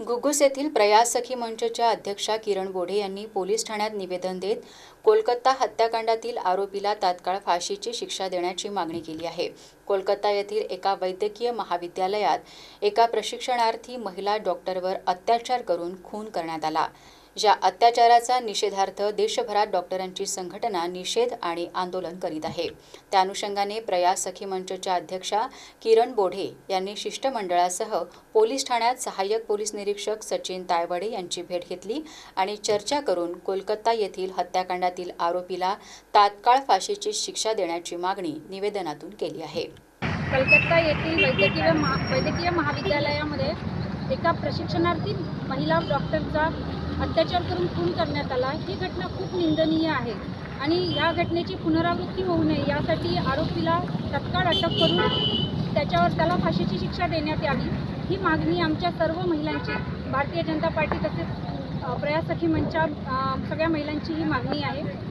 घुगुस येथील प्रयास सखी मंचच्या अध्यक्षा किरण बोढे यांनी पोलीस ठाण्यात निवेदन देत कोलकाता हत्याकांडातील आरोपीला तात्काळ फाशीची शिक्षा देण्याची मागणी केली आहे. कोलकाता येथील एका वैद्यकीय महाविद्यालयात एका प्रशिक्षणार्थी महिला डॉक्टरवर अत्याचार करून खून करण्यात आला. या अत्याचाराचा निषेधार्थ देशभरात डॉक्टरांची संघटना निषेध आणि आंदोलन करीत आहे. त्या अनुषंगाने प्रयास सखी मंचच्या अध्यक्षा किरण बोढे यांनी शिष्टमंडळासह पोलीस ठाण्यात सहाय्यक पोलीस निरीक्षक सचिन तायवाडे यांची भेट घेतली आणि चर्चा करून कोलकाता येथील हत्याकांडातील आरोपीला तात्काळ फाशीची शिक्षा देण्याची मागणी निवेदनातून केली आहे. कलकत्ता येथील वैद्यकीय महा वैद्यकीय महाविद्यालयामध्ये एका प्रशिक्षणार्थी महिला डॉक्टरचा अत्याचार करून खून करण्यात आला. ही घटना खूप निंदनीय आहे आणि या घटनेची पुनरावृत्ती होऊ नये यासाठी आरोपीला तत्काळ अटक करून त्याच्यावर त्याला फाशीची शिक्षा देण्यात यावी. ही मागणी आमच्या सर्व महिलांची भारतीय जनता पार्टी तसेच प्रयास सखी मंचा सगळ्या महिलांची ही मागणी आहे.